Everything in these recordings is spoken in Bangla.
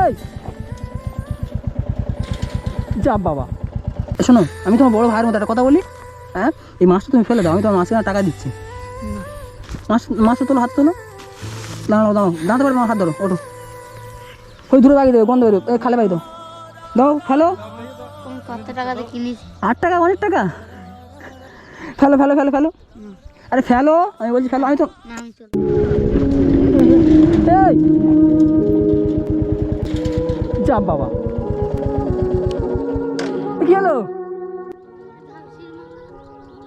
এই। যা বাবা। শোনো আমি তোমার বড় ভাইয়ের মতো একটা কথা বলি হ্যাঁ? এই মাছটা তুমি ফেলে দাও আমি তোমার মাসে টাকা দিচ্ছি। মাছ মাছটা তোলো হাত তোলো। দাঁড়াও দাঁড়াও দাঁড়াতে পারবে আমার হাত ধরো ওঠো। ওই দূরে বাগিয়ে দেবে গন্ধ বেরো এই খালে বাগিয়ে দাও। দাও ফেলো। আট টাকা অনেক টাকা। ফেলো ফেলো ফেলো ফেলো। আরে ফেলো আমি বলছি ফেলো আমি তো আমি তো এই। যা বাবা। কি হলো?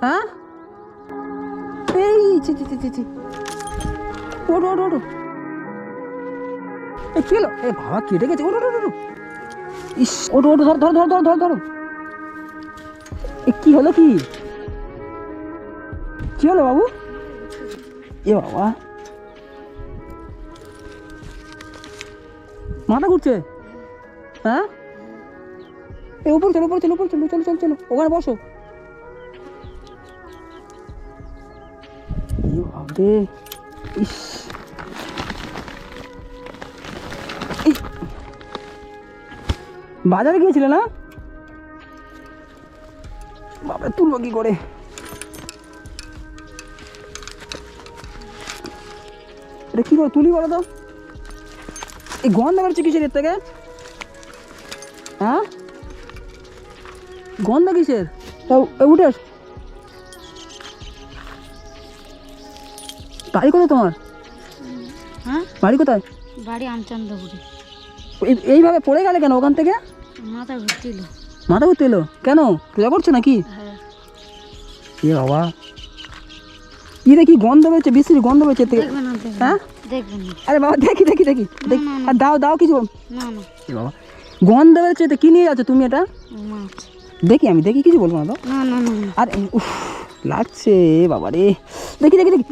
হ্যাঁ? এই, ছি ছি ছি ছি ওটো ওটো ওটো এ কি হলো? এ বাবা, কেটে গেছে। ওটো ওটো ওটো ইস ওটো ওটো ধর ধর ধর ধর ধর, ধরো। এ কি হলো কি? কি হলো বাবু? এ বাবা। মাথা ঘুরছে? হ্যাঁ? এ উপরে চলো উপরে চলো উপরে চলো চলো চলো চলো, ওখানে বসো। বাপরে ইস। এই। বাজারে গিয়েছিলে না? বাবা তুলবো কি করে? এটা কি করে তুলি বলো তো? এই গন্ধ বেরোচ্ছে কিসের থেকে? হ্যাঁ? গন্ধ কিসের? উঠে আস। বাড়ি কোথায় তোমার? হ্যাঁ? বাড়ি কোথায়? বাড়ি আমচন্দ্রপুরে এইভাবে পড়ে গেলে কেন ওখান থেকে? মাথা ঘুরছিল মাথা ঘুরতে এলো? কেন? পূজা করছ নাকি? হ্যাঁ। এ বাবা। কি দেখি গন্ধ বেরোচ্ছে বিশ্রী গন্ধ বেরোচ্ছে থেকে হ্যাঁ? আরে বাবা দেখি দেখি দেখি। দেখি। আর দাও দাও কিছু। না না। এ বাবা। গন্ধ বেরোচ্ছে এতে কি নিয়ে যাচ্ছ তুমি এটা? দেখি আমি দেখি কিছু বলব না তো। আর উফ লাগছে বাবা রে দেখি দেখি। দেখি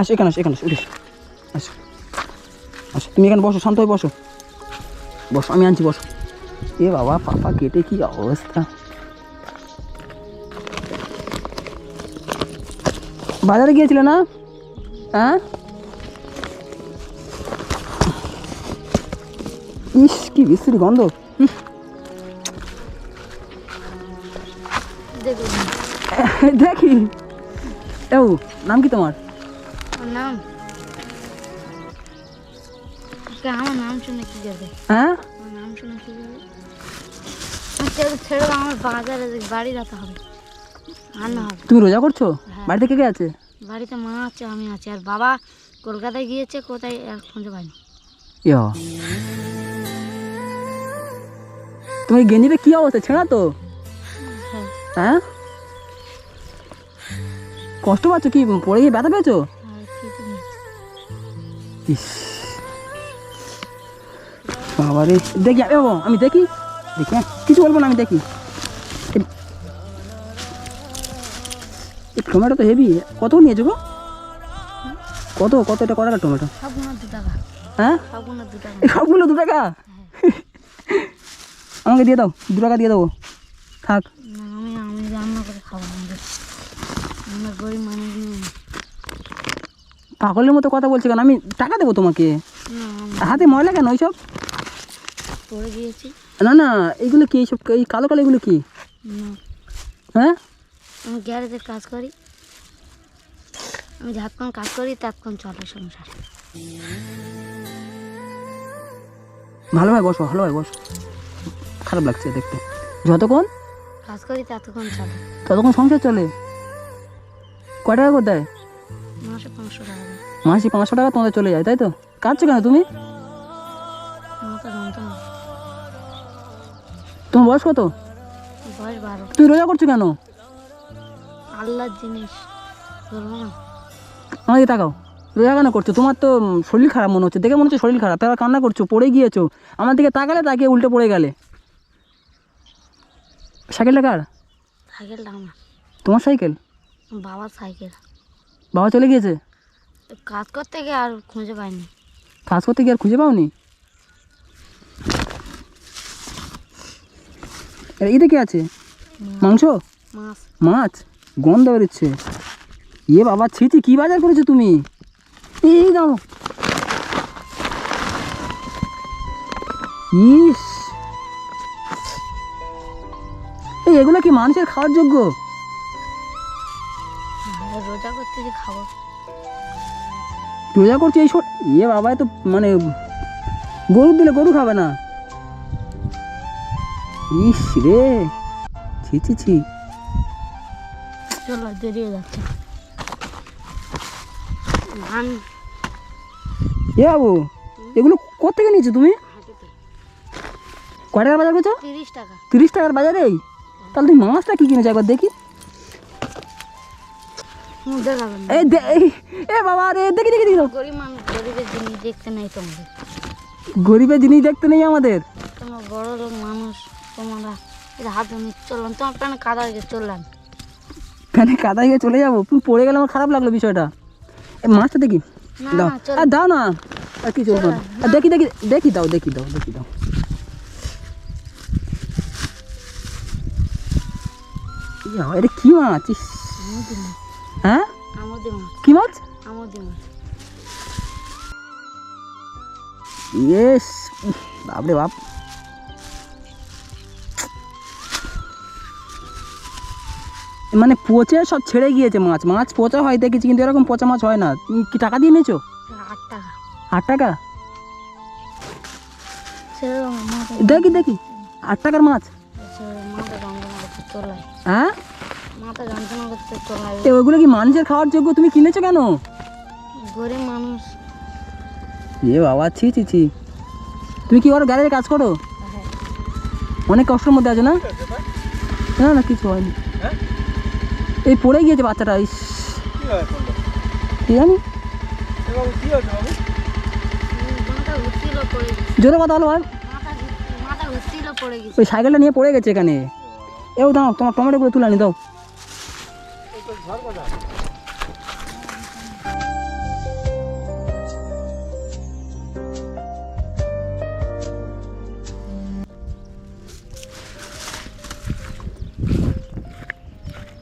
আসো এখানে আসো এখানে আসো উঠে আসো। আসো তুমি এখানে বসো শান্ত হয়ে বসো। বসো আমি আনছি বসো। এ বাবা পাপা কেটে কি অবস্থা? বাজারে গিয়েছিলে না? হ্যাঁ? ইস কি বিশ্রী গন্ধ দেখি। এও নাম কি তোমার? নাম। আমার নাম শুনে কি যাবে? হ্যাঁ? নাম শুনে কি যাবে? ছেড়ে আমার বাজারে বাড়ি যেতে হবে। আনা হবে। তুমি রোজা করছ? হ্যাঁ। বাড়িতে কে কে আছে? বাড়িতে মা আছে আমি আছি। আর বাবা কলকাতায় গিয়েছে কোথায় আর খুঁজে পাইনি। ইয়া। তোমার গেঞ্জিটা কি অবস্থা? ছেঁড়া তো। হ্যাঁ? কষ্ট পাচ্ছ কি? পড়ে গিয়ে ব্যথা পেয়েছ? ইস। বাবা রে দেখি আমি দেখি? দেখি হ্যাঁ কিছু বলব না আমি দেখি। টমেটো তো হেভি কত নিয়েছো গো? কত কত এটা কত টাকা টমেটো হ্যাঁ? সবগুলো দু টাকা এই সবগুলো দু টাকা আমাকে দিয়ে দাও দু টাকা দিয়ে দেবো। থাক। আমি আমি রান্না করে খাব আমাদের। আমরা গরিব মানুষ পাগলের মতো কথা বলছে কেন? আমি টাকা দেবো তোমাকে। হাতে ময়লা কেন ওইসব? পড়ে গিয়েছি। না না এইগুলো কি এইসব এই কালো কালো এগুলো কি? হ্যাঁ? আমি গ্যারেজে কাজ করি। আমি যতক্ষণ কাজ করি ততক্ষণ চলে সংসার। ভালোভাবে বসো ভালোভাবে বসো। খারাপ লাগছে দেখতে। যতক্ষণ? কাজ করি ততক্ষণ চলে। ততক্ষণ সংসার চলে? কয় টাকা করে দেয়? মাসে পাঁচশো টাকা মাসে পাঁচশো টাকা তোমাদের চলে যায় তাই তো? কাটছো কেন তুমি? তোমার বয়স কত? বয়স বারো। তুই রোজা করছ কেন? আল্লাহর জিনিস। না। আমাকে তাকাও। রোজা কেন করছ? তোমার তো শরীর খারাপ মনে হচ্ছে। দেখে মনে হচ্ছে শরীর খারাপ। তারা কান্না করছ পড়ে গিয়েছো। আমার দিকে তাকালে তাকিয়ে উল্টে পড়ে গেলে। সাইকেলটা কার? সাইকেলটা আমার। তোমার সাইকেল? বাবার সাইকেল। বাবা চলে গিয়েছে? কাজ করতে গিয়ে আর খুঁজে পাইনি। কাজ করতে গিয়ে আর খুঁজে পাওনি? এতে কি আছে? মাংস? মাছ। মাছ? গন্ধ বেরোচ্ছে। ইয়ে বাবা ছিচি কি বাজার করেছ তুমি? এই দাও। ইস। এই এগুলো কি মানুষের খাওয়ার যোগ্য রোজা করতেছি খাব। রোজা করছে এই ছোট ইয়ে বাবা তো মানে গরু দিলে গরু খাবে না। ইস রে ছি ছি ছি। চলো দেরি হয়ে যাচ্ছে। ধান। এ বাবু এগুলো কোথেকে নিয়েছো তুমি? কয় টাকার বাজার করছ? তিরিশ টাকা। তিরিশ টাকার বাজারেই? তাহলে তুমি মাছটা কি কিনেছো একবার দেখি? এই এ বাবা রে দেখি দেখি দেখি। গরিবের জিনিস দেখতে নেই তোমাদের। গরিবের জিনিস দেখতে নেই আমাদের? তোমরা বড় লোক মানুষ তোমরা হাতে চললাম তোমার প্যানে কাদা হয়ে চললাম। গিয়ে চলে যাব? তুমি পড়ে গেলে আমার খারাপ লাগল বিষয়টা। এ মাছটা দেখি। দাও। আর দাও না। আর কি চলবে? দেখি দেখি দেখি দাও দেখি দাও দেখি দাও। এটা কি মাছ? হ্যাঁ? কি মাছ? ইয়েস বাপরে বাপ। মানে পচে সব ছেড়ে গিয়েছে মাছ। মাছ পচা হয় দেখেছি কিন্তু এরকম পচা মাছ হয় না। তুমি কি টাকা দিয়ে নিয়েছো আট টাকা। আট টাকা দেখি দেখি। আট টাকার মাছ। হ্যাঁ? মাথা যন্ত্রণা করতে চলাই এ ওইগুলো কি মানুষের খাওয়ার যোগ্য? তুমি কিনেছো কেন? গরিব মানুষ। এ বাবা ছি ছি ছি। তুমি কি করো গ্যারেজে কাজ করো? অনেক কষ্টের মধ্যে আছো না? না না কিছু হয়নি। এই পড়ে গিয়েছে বাচ্চাটা ইস। কি জানি? জোরে কথা বলো ভাই ওই সাইকেলটা নিয়ে পড়ে গেছে এখানে। এও দাও তোমার টমেটোগুলো তুলে আনি দাও।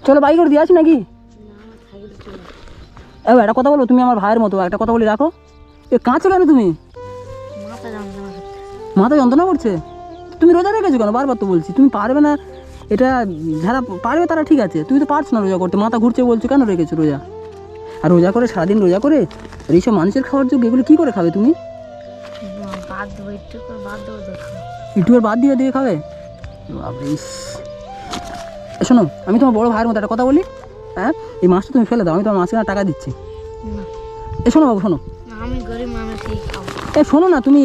চলো বাইক করে দিয়ে আসি নাকি? একটা কথা বলো তুমি আমার ভাইয়ের মতো একটা কথা বলি রাখো এ কাঁচো কেন তুমি? মাথা যন্ত্রণা করছে? তুমি রোজা রেখেছো কেন? বারবার তো বলছি তুমি পারবে না এটা যারা পারবে তারা ঠিক আছে। তুমি তো পারছ না রোজা করতে। মাথা ঘুরছে বলছো কেন রেখেছো রোজা? আর রোজা করে সারাদিন রোজা করে আর এইসব মানুষের খাওয়ার যোগ্য এগুলো কী করে খাবে তুমি? একটু বাদ দিয়ে দিয়ে খাবে? শোনো আমি তোমার বড় ভাইয়ের মতো একটা কথা বলি হ্যাঁ? এই মাছটা তুমি ফেলে দাও আমি তোমার মাছকে টাকা দিচ্ছি। এ শোনো বাবু শোনো। এ শোনো না তুমি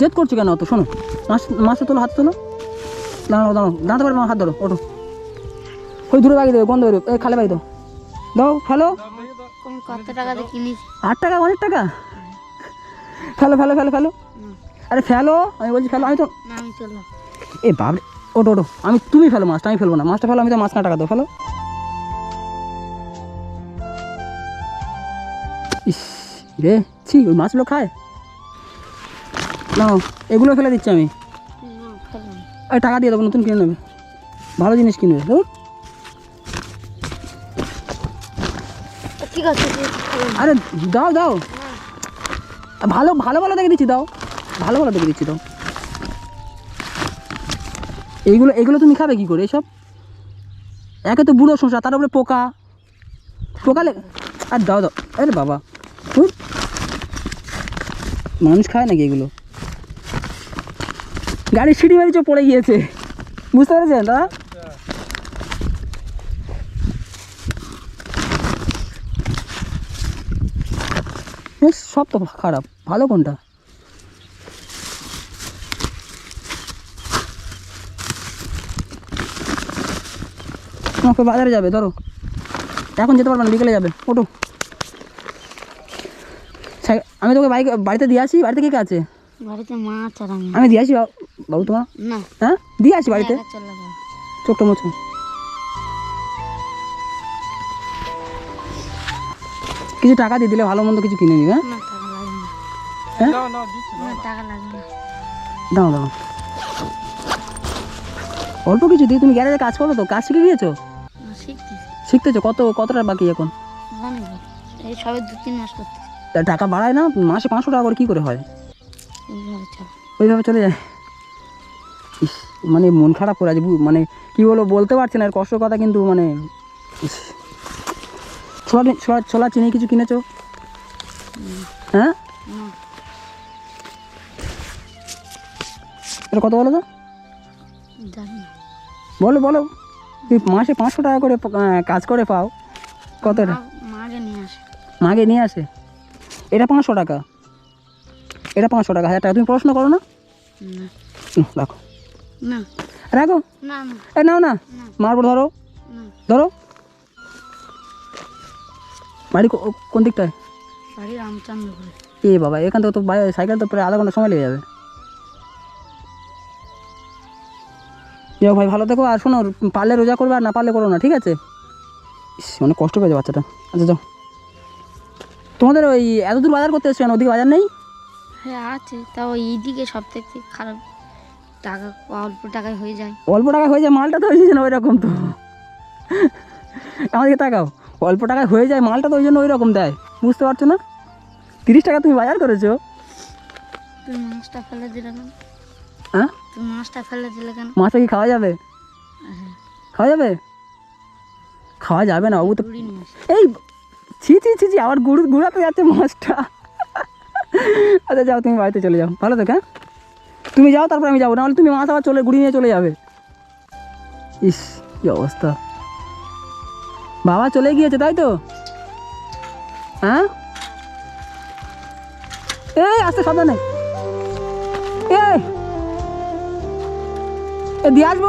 জেদ করছ কেন অত? শোনো মাছ মাছটা তোলো হাত তোলো। দাঁড়াও দাঁড়াও দাঁড়াতে পারবে হাত ধরো ওটো ওই দূরে বাগিয়ে দেবে বন্ধ বেরো এই খালে বাগিয়ে দাও। দাও ফেলো। কত টাকাতে কিনিস? আট টাকা অনেক টাকা? ফেলো ফেলো ফেলো ফেলো। আরে ফেলো আমি বলছি ফেলো আমি তো এ বাবরে ওটো ওটো আমি তুমি ফেলো মাছটা আমি ফেলব না। মাছটা ফেলো আমি তো মাছ না টাকা দাও ফেলো। ইস রে ছি ওই মাছগুলো খায়। না এগুলো ফেলে দিচ্ছি আমি। টাকা দিয়ে দেবো নতুন কিনে নেবে। ভালো জিনিস কিনবে ধুর। ঠিক আছে আরে দাও দাও। ভালো ভালো ভালো দেখে দিচ্ছি দাও। ভালো ভালো দেখে দিচ্ছি দাও। এইগুলো এগুলো তুমি খাবে কি করে এসব? একে তো বুড়ো শসা তার উপরে পোকা। পোকা লেগে আর দাও দাও। আরে বাবা। মানুষ খায় নাকি এগুলো? গাড়ির সিঁড়ি মেরেছে পড়ে গিয়েছে। বুঝতে পেরেছেন, দাদা? সব তো খারাপ। ভালো কোনটা? আমাকে বাজারে যাবে, ধরো। এখন যেতে পারবে না, বিকেলে যাবে। ওটো আমি তোকে বাইক বাড়িতে দিয়ে আসি। বাড়িতে কে কে আছে? বাড়িতে মাছ আর আমি। আমি দিয়ে আসি বাবু- বাবু তোমার না। হ্যাঁ? দিয়ে আসি বাড়িতে? চোখটা মোছো। কিছু টাকা দিয়ে দিলে ভালো মন্দ কিছু কিনে নিবে হ্যাঁ? হ্যাঁ? না টাকা লাগবে না। দাও দাও। অল্প কিছু দিয়ে তুমি গ্যারেজে কাজ করো তো কাজ শিখে গিয়েছো? শিখতেছো? কত কতটা বাকি এখন? এই সবে দু তিন মাস করতেছি টাকা বাড়ায় না মাসে পাঁচশো টাকা করে কী করে হয়? ওইভাবে চলে। যায়? ইস মানে মন খারাপ করে আছে মানে কী বলব বলতে পারছি না এর কষ্ট কথা কিন্তু মানে ছোলা ছোলা ছোলা চিনি কিছু কিনেছো? হ্যাঁ? এটা কত বলো তো? বলো বলো। তুই মাসে পাঁচশো টাকা করে কাজ করে পাও। কত এটা? মা- মাকে নিয়ে আসে। মাগে নিয়ে আসে? এটা পাঁচশো টাকা? এটা পাঁচশো টাকা হাজার টাকা। তুমি পড়াশোনা করো না। রাখো। না রাখো এ নাও না। মারবো ধরো। ধরো। বাড়ি কোন দিকটায়? এ বাবা এখান থেকে তো সাইকেল তো প্রায় আধা ঘণ্টা সময় লেগে যাবে। যাও ভাই ভালো থেকো। আর শোনো পারলে রোজা করবে আর না পারলে করো না ঠিক আছে? অনেক কষ্ট পেয়েছে বাচ্চাটা। আচ্ছা যাও। তোমাদের ওই এত দূর বাজার করতে এসছো কেন? ওদিকে বাজার নেই? হ্যাঁ আছে। তাও এইদিকে সব থেকে খারাপ টাকা অল্প টাকায় হয়ে যায়। অল্প টাকায় হয়ে যায় মালটা তো যায় না ওই রকম তো। আমাদেরকে তাকাও অল্প টাকায় হয়ে যায় মালটা তো ওই জন্য ওই রকম দেয়। বুঝতে পারছ না? তিরিশ টাকা তুমি বাজার করেছ? তুমি মাছটা ফেলে দিলে কেন? হ্যাঁ? তুমি মাছটা ফেলে দিলে কেন? মাছটা কি খাওয়া যাবে? হ্যাঁ। খাওয়া যাবে? খাওয়া যাবে না বাবু তো এই ছি ছি ছি ছি আবার গুড় গুড়াতে যাচ্ছে মাছটা। আচ্ছা যাও তুমি বাড়িতে চলে যাও ভালো থেকো হ্যাঁ তুমি যাও তারপর আমি যাব নাহলে তুমি মাছ আবার চলে গুড়ি নিয়ে চলে যাবে ইস কি অবস্থা বাবা চলে গিয়েছে তাই তো হ্যাঁ এই আসতে সাবধানে এই এ দিয়ে আসব